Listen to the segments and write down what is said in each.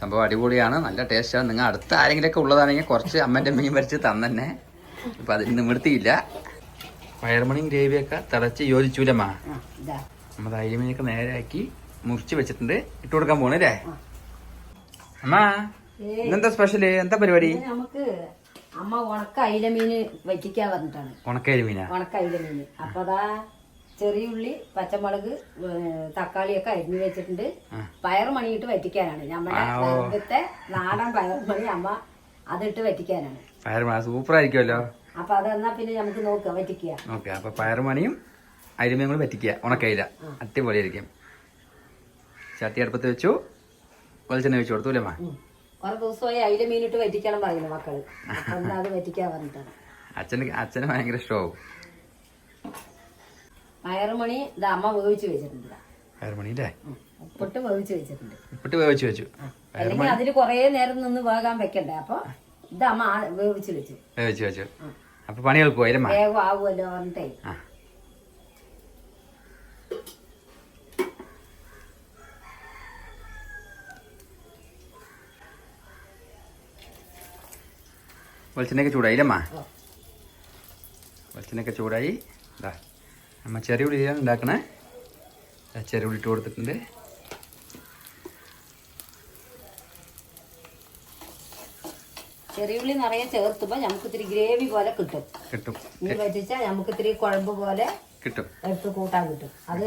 സംഭവം അടിപൊളിയാണ്. നല്ല ടേസ്റ്റാണ് നിങ്ങൾ അടുത്ത ആരെങ്കിലുമൊക്കെ ഉള്ളതാണെങ്കിൽ കുറച്ച് അമ്മന്റെ മീൻ വരച്ച് തന്നെ ഇപ്പം അതിന് നിവൃത്തിയില്ല. വയർമണിയും ഗ്രേവിയൊക്കെ തിളച്ച് യോജിച്ചൂലമ്മ. ഇതാ. നമ്മൾ അരിമീനൊക്കെ നേരെയാക്കി മുറിച്ച് വെച്ചിട്ടുണ്ട്. ഇട്ട് കൊടുക്കാൻ പോണല്ലേ അമ്മാ അമ്മ ഇന്നെന്താ സ്പെഷ്യൽ എന്താ പരിപാടി? നമുക്ക് അമ്മ ഉണക്ക അയില മീന് വറ്റിക്കാൻ പറഞ്ഞിട്ടാണ് ഉണക്ക അരിമീനാ ഉണക്ക അയില മീന്. അപ്പൊ അതാ ചെറിയ ഉള്ളി പച്ചമുളക് തക്കാളിയൊക്കെ അരിഞ്ഞു വെച്ചിട്ടുണ്ട്. പയർ മണിയിട്ട് വറ്റിക്കാനാണ്. നമ്മുടെ നാടൻ പയർ മണി അമ്മ അതിട്ട് വറ്റിക്കാനാണ്. പയർമണ സൂപ്പർ ആയിരിക്കുമല്ലോ അപ്പൊ അതെന്നാ പിന്നെ നമുക്ക് നോക്കാം വറ്റിക്കുക ഓക്കെ അപ്പൊ പയറുമണിയും അരിമയും കൂടി വറ്റിക്കുക ഉണക്കയില. അടിപൊളിയായിരിക്കും. ചട്ടി അടുപ്പത്ത് വെച്ചു. വെളിച്ചെണ്ണ വെച്ചു കൊടുത്തു അല്ലേ. കുറെ ദിവസമായി അയില മീനിട്ട് വറ്റിക്കണം പറയുന്നു മക്കൾ. അത് വറ്റിക്കാൻ പറഞ്ഞിട്ടാണ്. അച്ഛന് അച്ഛന് ഭയങ്കര ഇഷ്ടമാവും. പയറ് മണി ഇത് അമ്മ വേവിച്ച് വെച്ചിട്ടുണ്ട്. പയറുമണി അല്ലേ. ഉപ്പിട്ട് വേവിച്ച് വെച്ചിട്ടുണ്ട്. ഉപ്പിട്ട് വേവിച്ച് വെച്ചു. അല്ലെങ്കിൽ അതിൽ കുറേ നേരം നിന്ന് വേകാൻ വെക്കണ്ടേ? അപ്പൊ ഇത് അമ്മ വേവിച്ച് വെച്ചു. വേവിച്ച് വെച്ചു. അപ്പൊ പണി എളുപ്പമായി അല്ലേ അമ്മ? വേഗം ആവുമല്ലോ പറഞ്ഞിട്ടേ. വെളിച്ചെണ്ണയൊക്കെ ചൂടായില്ലമ്മ. വെളിച്ചെണ്ണയൊക്കെ ചൂടായി. ഇതാ അമ്മ ചെറിയ ഉള്ളിയാണ് ഉണ്ടാക്കണേ ചെറിയ ഉള്ളി ഇട്ട് കൊടുത്തിട്ടുണ്ട്. ചെറിയ ഉള്ളി നിറയെ ചേർത്തുമ്പോ നമുക്ക് ഇത്തിരി ഗ്രേവി പോലെ കിട്ടും. കിട്ടും. മീൻ വെച്ചാൽ നമുക്ക് ഇത്തിരി കുഴമ്പ് പോലെ കിട്ടും. എടുത്ത് കൂട്ടാൻ കിട്ടും. അത്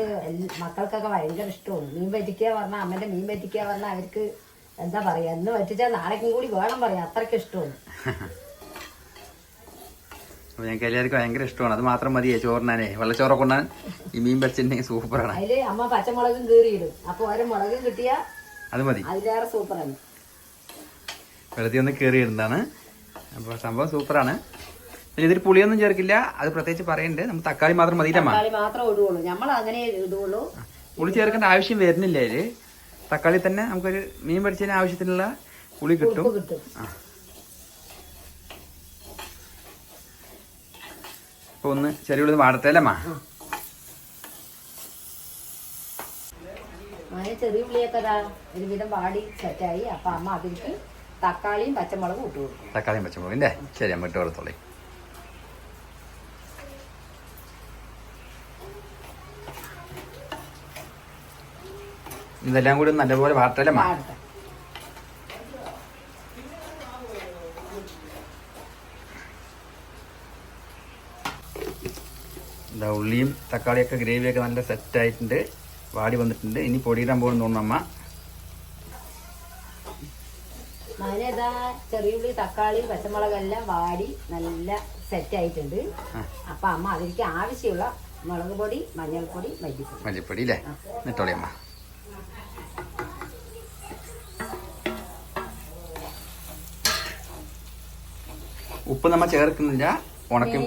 മക്കൾക്കൊക്കെ ഭയങ്കര ഇഷ്ടമാണ്. മീൻ വറ്റിക്കുക പറഞ്ഞാൽ അമ്മന്റെ മീൻ വറ്റിക്കുക പറഞ്ഞാൽ അവർക്ക് എന്താ പറയാ എന്ന് വറ്റിച്ചാൽ നാളേക്കും കൂടി വേണം പറയാം. അത്രയ്ക്ക് ഇഷ്ടമാണ്. അപ്പോൾ ഞങ്ങൾക്ക് എല്ലാവർക്കും ഭയങ്കര ഇഷ്ടമാണ്. അത് മാത്രം മതിയേ ചോറിനാനേ. വെള്ളച്ചോറൊക്കെ കൊണ്ടാൻ ഈ മീൻ പറിച്ചിട്ടുണ്ടെങ്കിൽ സൂപ്പറാണ്. അതിൽ അമ്മ പച്ചമുളകും കീറിയിടും. അപ്പൊ ഓരോ മുളകും കിട്ടിയാ അത് മതി. അതിലേറെ സൂപ്പറാണ്. വെള്ളത്തിൽ ഒന്ന് കീറിയിടുന്നതാണ്. അപ്പോൾ സംഭവം സൂപ്പറാണ്. പിന്നെ ഇതിൽ പുളിയൊന്നും ചേർക്കില്ല. അത് പ്രത്യേകിച്ച് പറയണ്ട്. നമ്മൾ തക്കാളി മാത്രം മതി പുളി ചേർക്കേണ്ട ആവശ്യം വരുന്നില്ല അതിൽ. തക്കാളി തന്നെ നമുക്കൊരു മീൻ പഠിച്ചതിന് ആവശ്യത്തിനുള്ള പുളി കിട്ടും. അപ്പോൾ ഒന്ന് ചെറിയ ഉള്ളത് അല്ലമ്മ അങ്ങനെ ചെറിയ ഉള്ളിയൊക്കെ ഒരുവിധം വാടി സെറ്റായി അപ്പൊ അമ്മ അതിലേക്ക് തക്കാളിയും പച്ചമുളകും ഇട്ടു കൊടുക്കും. തക്കാളിയും പച്ചമുളകും ശരി അമ്മ ഇട്ട് കൊടുത്തോളേ. ഇതെല്ലാം കൂടി നല്ലപോലെ വാർത്തല്ലേ വാടട്ടെ. എന്താ ഉള്ളിയും തക്കാളിയൊക്കെ ഗ്രേവിയൊക്കെ നല്ല സെറ്റ് ആയിട്ടുണ്ട്. വാടി വന്നിട്ടുണ്ട്. ഇനി പൊടിയിടാൻ പോകുന്നു തോന്നുന്നു അമ്മ. ചെറിയ ഉള്ളി തക്കാളി പച്ചമുളകെല്ലാം വാടി നല്ല സെറ്റ് ആയിട്ടുണ്ട്. അപ്പൊ അമ്മ അതിലേക്ക് ആവശ്യമുള്ള മുളക് പൊടി മഞ്ഞൾപ്പൊടി മല്ലിപ്പൊടി. മല്ലിപ്പൊടി അല്ലേ? എന്നിട്ടോളി അമ്മ. ഉപ്പ് നമ്മ ചേർക്കുന്നില്ല. ഉണക്കി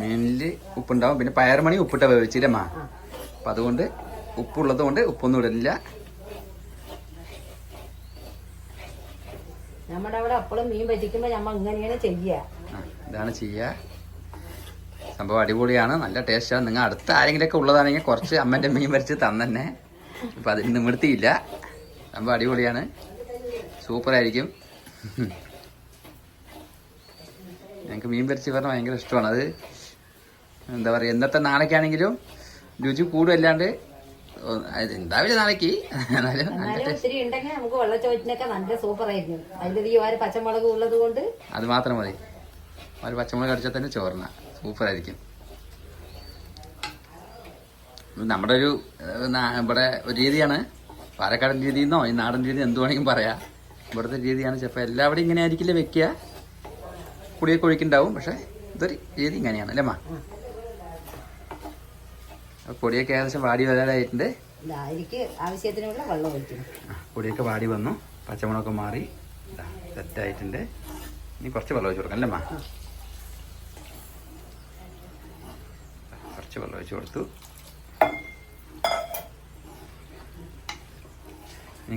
മീനിൽ ഉപ്പുണ്ടാവും. പിന്നെ പയർമണി ഉപ്പിട്ട വേവിച്ചില്ലമ്മ അപ്പം അതുകൊണ്ട് ഉപ്പുള്ളത് കൊണ്ട് ഉപ്പൊന്നും ഇടില്ല നമ്മുടെ അവിടെ മീൻ ഇങ്ങനെയാണ് ചെയ്യുക ഇതാണ് ചെയ്യുക സംഭവം അടിപൊളിയാണ്. നല്ല ടേസ്റ്റാണ് നിങ്ങൾ അടുത്ത ആരെങ്കിലുമൊക്കെ ഉള്ളതാണെങ്കിൽ കുറച്ച് അമ്മന്റെ മീൻ വരച്ച് തന്നെ ഇപ്പൊ അതിന് നിവൃത്തിയില്ല സംഭവം അടിപൊളിയാണ്. സൂപ്പറായിരിക്കും. ഞങ്ങൾക്ക് മീൻ വരച്ച് പറഞ്ഞാൽ ഭയങ്കര ഇഷ്ടമാണ് അത് എന്താ പറയുക ഇന്നത്തെ നാളേക്കാണെങ്കിലും രുചി കൂടുമല്ലാണ്ട് ഉണ്ടാവില്ല നാളേക്ക്. അത് മാത്രം മതി. ഒരു പച്ചമുളക് അടിച്ചാൽ തന്നെ ചോറിന. സൂപ്പറായിരിക്കും. ആയിരിക്കും നമ്മുടെ ഒരു ഇവിടെ ഒരു രീതിയാണ്. പാലക്കാടൻ രീതി എന്നോ ഈ നാടൻ രീതി എന്ത് വേണമെങ്കിലും പറയാം. ഇവിടുത്തെ രീതിയാണ്. ചിലപ്പോൾ എല്ലാവരും ഇങ്ങനെ ആയിരിക്കില്ല വെക്കുക. കുടിയൊക്കെ ഒഴിക്കുണ്ടാവും. പക്ഷെ ഇതൊരു രീതി ഇങ്ങനെയാണ് അല്ലേ അമ്മ പൊടിയൊക്കെ ഏകദേശം വാടി വരാനായിട്ടുണ്ട് ആവശ്യത്തിനുള്ള വെള്ളം ഒഴിക്കണം. പൊടിയൊക്കെ വാടി വന്നു. പച്ചമുളകൊക്കെ മാറി. സെറ്റായിട്ടുണ്ട്. ഇനി കുറച്ച് വെള്ളം ഒഴിച്ച് കൊടുക്കാം അല്ലേ അമ്മ കുറച്ച് വെള്ളം ഒഴിച്ച് കൊടുത്തു.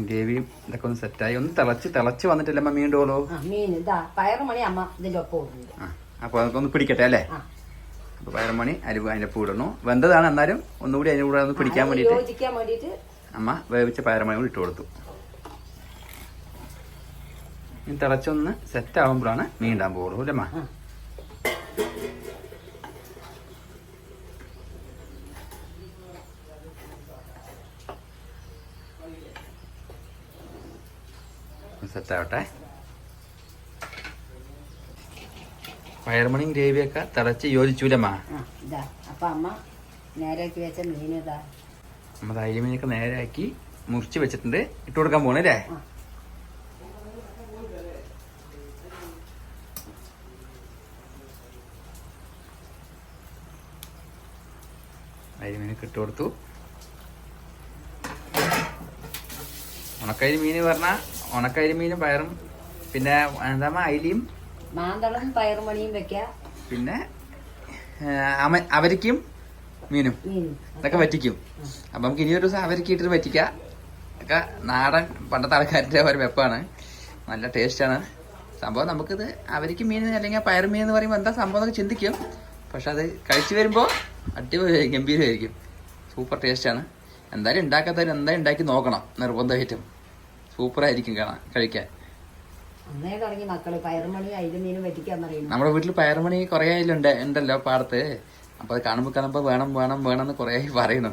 ഗ്രേവിയും ഇതൊക്കെ ഒന്ന് സെറ്റായി ഒന്ന് തിളച്ച് തിളച്ച് വന്നിട്ടില്ല അമ്മ മീണ്ടോളോ ആ മീൻ ഇതാ പയറ് അമ്മ ഇതിന്റെ ഒപ്പം അപ്പോൾ അതൊക്കെ ഒന്ന് പിടിക്കട്ടെ അല്ലേ? അപ്പൊ അപ്പോൾ പയറുമണി അരി അതിന്റെ പൂ ഇടണു. വെന്തതാണ് എന്നാലും ഒന്നുകൂടി അതിന്റെ കൂടെ ഒന്ന് പിടിക്കാൻ വേണ്ടിട്ട് വേണ്ടിയിട്ട് അമ്മ വേവിച്ച പയറുമണി കൂടി ഇട്ട് കൊടുത്തു. ഇനി തിളച്ചൊന്ന് സെറ്റ് ആകുമ്പോഴാണ് മീൻ ഇടാൻ പോകുള്ളൂ അല്ലേ അമ്മ? ആ. പയർമണിയും ഗ്രേവിയൊക്കെ തിളച്ച് യോജിച്ചൂലമ്മ? അമ്മ നമ്മൾ അരിമീനൊക്കെ നേരെയാക്കി മുറിച്ച് വെച്ചിട്ടുണ്ട്. ഇട്ട് കൊടുക്കാൻ പോണല്ലേ. അരിമീനൊക്കെ ഇട്ട് കൊടുത്തു. ഉണക്കരിമീൻ പറഞ്ഞാൽ ഉണക്കരിമീനും പയറും പിന്നെ എന്താ അയിലിയും മാന്തളും പയറുമണിയും വെക്ക. പിന്നെ അവരിക്കും മീനും. അതൊക്കെ ഇതൊക്കെ പറ്റിക്കും അപ്പം നമുക്ക് ഇനി ഒരു ദിവസം അവർക്ക് ഇട്ടിട്ട് പറ്റിക്കാം ഒക്കെ നാടൻ പണ്ടത്തെ ആൾക്കാരുടെ ഒരു വെപ്പാണ്. നല്ല ടേസ്റ്റാണ് സംഭവം നമുക്കിത് അവർക്ക് മീൻ അല്ലെങ്കിൽ പയർ മീൻ എന്ന് പറയുമ്പോൾ എന്താ സംഭവം എന്നൊക്കെ ചിന്തിക്കും. പക്ഷെ അത് കഴിച്ചു വരുമ്പോൾ അടിപൊളി ഗംഭീരമായിരിക്കും. സൂപ്പർ ടേസ്റ്റാണ് എന്തായാലും ഉണ്ടാക്കാത്തവർ എന്തായാലും ഉണ്ടാക്കി നോക്കണം നിർബന്ധമായിട്ടും. സൂപ്പറായിരിക്കും കാണാൻ കഴിക്കാൻ. അന്നേ തുടങ്ങി മക്കൾ പയറുമണി അയിലുമീനും വെറ്റിക്കാൻ പറയുന്നു. നമ്മുടെ വീട്ടിൽ പയറുമണി കുറേ ഉണ്ട് ഉണ്ടല്ലോ പാടത്ത്. അപ്പോൾ അത് കാണുമ്പോൾ കാണുമ്പോൾ വേണം വേണം വേണം എന്ന് കുറേ പറയുന്നു.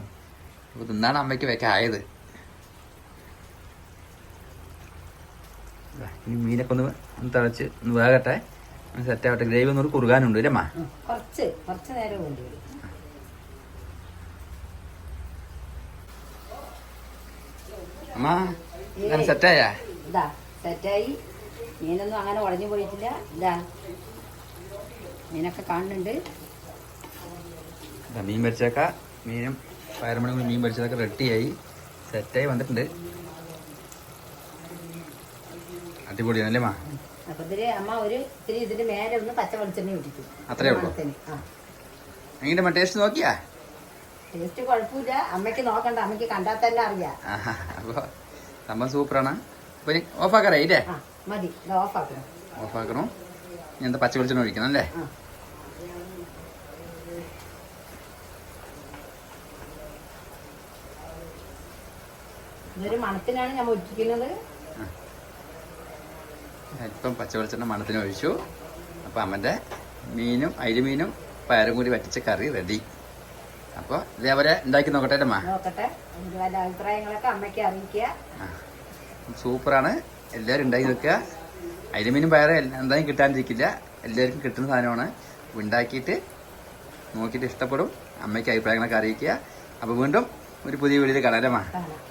അപ്പോൾ തിന്നാണ് അമ്മയ്ക്ക് വെക്കായത് ഇനി മീനൊക്കെ ഒന്ന് തിളച്ച് ഒന്ന് വേകട്ടെ. സെറ്റ് ആവട്ടെ. ഗ്രേവി ഒന്നുകൂടി കുറുകാനുണ്ട് അല്ലേ അമ്മ? കുറച്ച് കുറച്ച് നേരം കൊണ്ടുവരും അമ്മ ഞാൻ സെറ്റായ? ഇതാ സെറ്റായി. മീനൊന്നും അങ്ങനെ ഉടഞ്ഞു പോയിട്ടില്ല. ഇതാ മീനൊക്കെ കാണുന്നുണ്ട്. മീൻ പരിച്ചേക്ക മീനും പയറുമണി കൂടി മീൻ പരിച്ചതൊക്കെ റെഡിയായി സെറ്റായി വന്നിട്ടുണ്ട്. അടിപൊളിയാണ് അല്ലേ അമ്മ അപ്പൊ ഇതിൽ അമ്മ ഒരു ഇത്തിരി ഇതിന്റെ മേലെ ഒന്ന് പച്ച വെളിച്ചെണ്ണ ഒഴിക്കും. അത്രേ ഉള്ളൂ? മണത്തിന്. ആ. ടേസ്റ്റ് നോക്കിയാ? ടേസ്റ്റ് കുഴപ്പമില്ല. അമ്മയ്ക്ക് നോക്കണ്ട. അമ്മയ്ക്ക് കണ്ടാൽ തന്നെ അറിയാം. അപ്പൊ സംഭവം സൂപ്പറാണ്. അപ്പൊ ഓഫ് ആക്കാറേ ഇല്ലേ? ഓഫ് ഓഫാക്കണം. ഇനി എന്താ പച്ച വെളിച്ചെണ്ണ ഒഴിക്കണം അല്ലേ? മണത്തിനാണ് ഞാൻ ഒഴിക്കുന്നത് ഇപ്പം പച്ച വെളിച്ചെണ്ണ മണത്തിന് ഒഴിച്ചു. അപ്പൊ അമ്മന്റെ മീനും അരിമീനും പയറും കൂടി വറ്റിച്ച കറി റെഡി. അപ്പോൾ ഇതേവരെ ഉണ്ടാക്കി നോക്കട്ടെ അമ്മ? നോക്കട്ടെ. വല്ല അഭിപ്രായങ്ങളൊക്കെ അമ്മയ്ക്ക് അറിയിക്കുക. സൂപ്പറാണ്. എല്ലാവരും ഉണ്ടാക്കി നോക്കുക. അരിമീനും പയറും എന്തായാലും കിട്ടാണ്ടിരിക്കില്ല. എല്ലാവർക്കും കിട്ടുന്ന സാധനമാണ്. ഉണ്ടാക്കിയിട്ട് നോക്കിയിട്ട് ഇഷ്ടപ്പെടും. അമ്മയ്ക്ക് അഭിപ്രായങ്ങളൊക്കെ അറിയിക്കുക. അപ്പോൾ വീണ്ടും ഒരു പുതിയ വീഡിയോയിൽ അമ്മ? കാണാം.